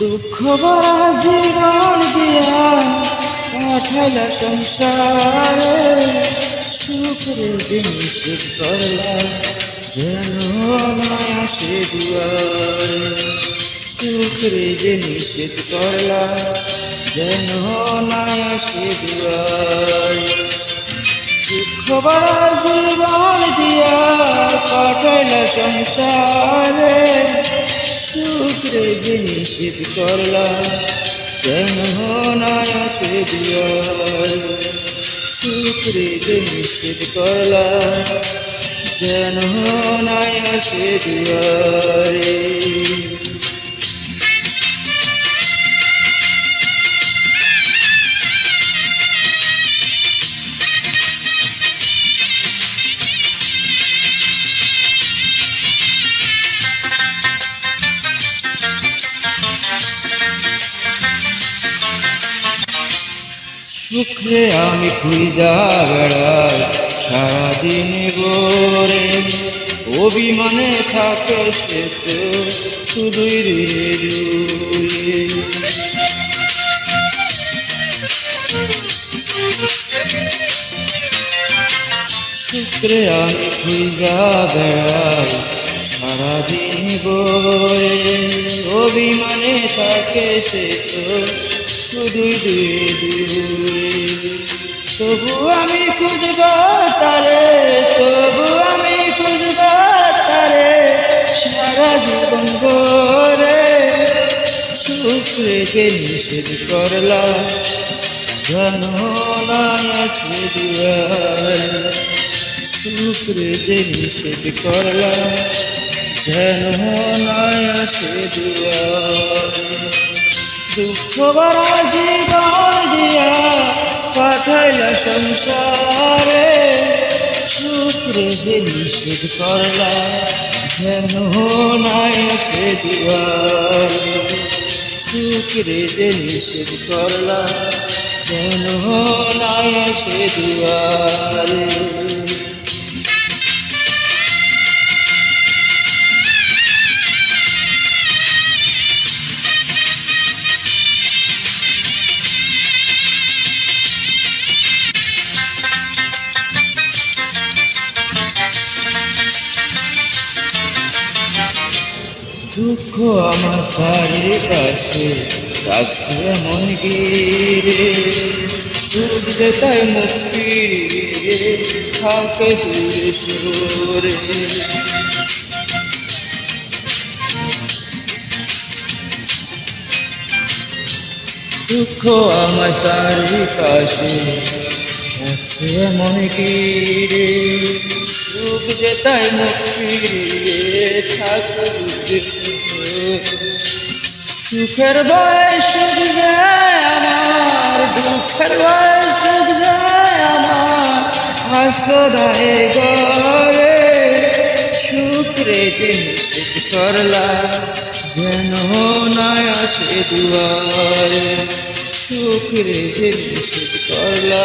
দুঃখ ভরা জীবন দিয়া পাঠাইলা সংসারে। সুখের জিনিস করলা, যেন না আসে দুয়ারে। সুখের জিনিস করলা, যেন না আসে দুয়ারে। ভরা জীবন দিয়া পাঠাল সংসারে। শুক্রে যে নিষেধ করলা, কেন না আসে দুয়ার শুক্রে যে নিষেধ করলা যেন না আসে দুয়ারে সুখে আমি খুঁজা বেড়াই সারাদিন গোরে অভিমানে থাকে সে তো শুধুই রে। শুক্রে আমি খুঁজা বেড়াই সারাদিন গোরে অভিমানে থাকে সে তো দূরে তবু আমি খুঁজব তারে, তবু আমি খুঁজব তারে, সারা জীবন গোরে শুক্রে যে নিষেধ করলা শুক্রে যে নিষেধ করলা জানো না আছে দুয়ার। দুঃখ ভরা জীবন দিয়া পাঠাইল সংসারে। শুক্রে যে নিষেধ করলা যেন নাই আছে দুয়ার শুক্রে যে নিষেধ করলা, যেন নাই আছে দুয়ারে। দুঃখ আমার সারি কাছে রাখছে মন গিরে, সুখ যে তাই মুক্তি থাকে দূরে সুরে। দুঃখ আমার সারি কাছে রাখছে মন গিরে সুখ যে তাই থাকে দূরে সুরে সুখের সুখ যায় আমার, দুঃখের বয়স সুখ আমার হাসদায় গরে শুক্রে যে নিষেধ করলা, যেন না আসে দুয়ারে শুক্রে যে নিষেধ করলা।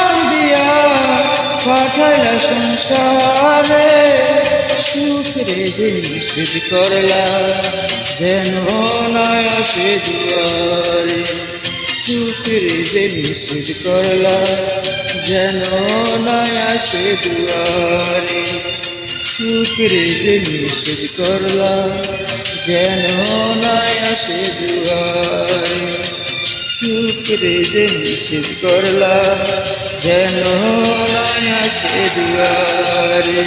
পাঠাল সংসারে শুক্রে যে নিষেধ করলা। যেন নয় আসে দুয়ারে শুক্রে যে নিষেধ করলা। যেন নয় আসে দুয়ারে শুক্রে যে নিষেধ করলা। যেন নয় আসে দুয়ারে শুক্রে যে নিষেধ করলা যেন নয় আসে দুয়ারে।